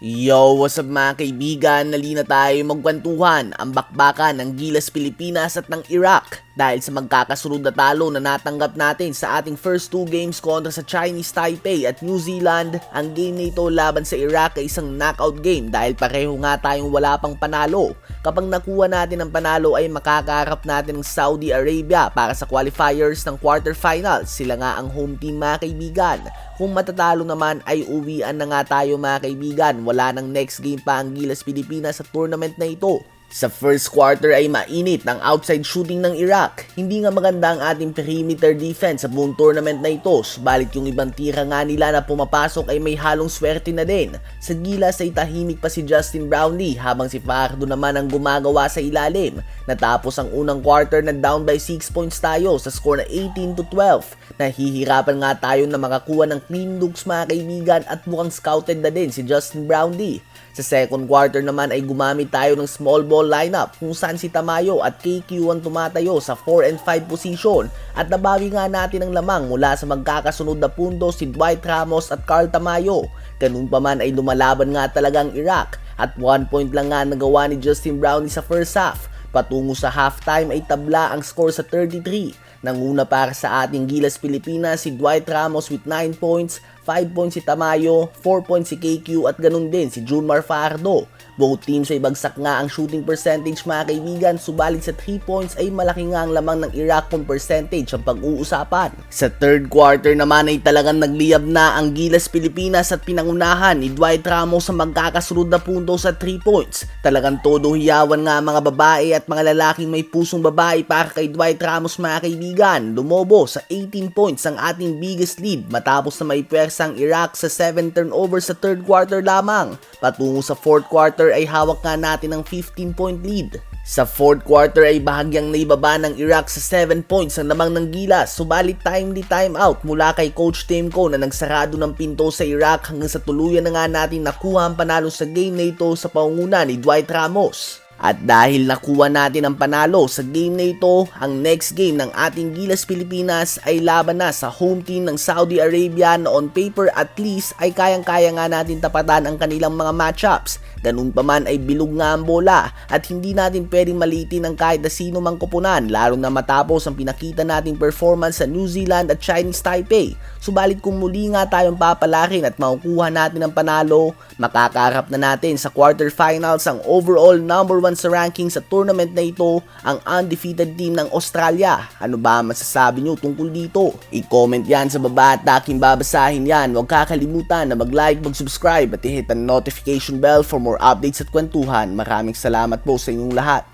Yo, what's up mga kaibigan? Nalina tayo magkwentuhan ang bakbakan ng Gilas Pilipinas at ng Iraq dahil sa magkakasunod na talo na natanggap natin sa ating first two games kontra sa Chinese Taipei at New Zealand. Ang game na ito laban sa Iraq ay isang knockout game dahil pareho nga tayong wala pang panalo. Kapag nakuha natin ang panalo ay makakaharap natin ng Saudi Arabia para sa qualifiers ng quarterfinals. Sila nga ang home team mga kaibigan. Kung matatalo naman ay uwian na nga tayo mga kaibigan. Wala nang next game pa ang Gilas Pilipinas sa tournament na ito. Sa first quarter ay mainit ang outside shooting ng Iraq. Hindi nga maganda ang ating perimeter defense sa buong tournament na ito. Subalit yung ibang tira nga nila na pumapasok ay may halong swerte na din. Sa Gilas ay tahimik pa si Justin Brownlee habang si Fardo naman ang gumagawa sa ilalim. Natapos ang unang quarter na down by 6 points tayo sa score na 18 to 12. Nahihirapan nga tayo na makakuha ng clean looks mga kaibigan at mukhang scouted na din si Justin Brownlee. Sa second quarter naman ay gumamit tayo ng small ball lineup kung saan si Tamayo at KQ ang tumatayo sa 4 and 5 position at nabawi nga natin ang lamang mula sa magkakasunod na punto si Dwight Ramos at Carl Tamayo. Ganun pa man ay lumalaban nga talaga ang Iraq at 1 point lang nga nagawa ni Justin Brownlee sa first half. Patungo sa halftime ay tabla ang score sa 33. Nanguna para sa ating Gilas Pilipinas si Dwight Ramos with 9 points, 5 points si Tamayo, 4 points si KQ at ganun din si Junmar Fardo. Both teams ay bagsak nga ang shooting percentage mga kaibigan, subalit sa 3 points ay malaki nga ang lamang ng Iraq kung percentage ang pag-uusapan. Sa third quarter naman ay talagang nagliyab na ang Gilas Pilipinas at pinangunahan ni Dwight Ramos sa magkakasunod na punto sa 3 points. Talagang todo hiyawan nga mga babae at mga lalaking may pusong babae para kay Dwight Ramos mga kaibigan. Lumobo sa 18 points ang ating biggest lead matapos na may pwersa ang Iraq sa 7 turnovers sa third quarter lamang. Patungo sa fourth quarter ay hawak nga natin ang 15 point lead. Sa fourth quarter ay bahagyang naibaba ng Iraq sa 7 points ang lamang ng Gilas, subalit timely timeout mula kay Coach Timko na nagsarado ng pinto sa Iraq hanggang sa tuluyan na nga natin nakuha ang panalo sa game na ito sa pangunguna ni Dwight Ramos. At dahil nakuha natin ang panalo sa game na ito, ang next game ng ating Gilas Pilipinas ay laban na sa home team ng Saudi Arabia na on paper at least ay kayang-kaya nga natin tapatan ang kanilang mga matchups. Ganun pa man ay bilog nga ang bola at hindi natin pwedeng malitin ang kahit na sino mang kupunan lalo na matapos ang pinakita nating performance sa New Zealand at Chinese Taipei. Subalit kung muli nga tayong papalarin at makukuha natin ang panalo, makakaharap na natin sa quarterfinals ang overall number 1 sa ranking sa tournament na ito, ang undefeated team ng Australia. Ano ba masasabi nyo tungkol dito? I-comment yan sa baba at aking babasahin yan. Huwag kakalimutan na mag-like, mag-subscribe at i-hit ang notification bell for more updates at kwentuhan. Maraming salamat po sa inyong lahat.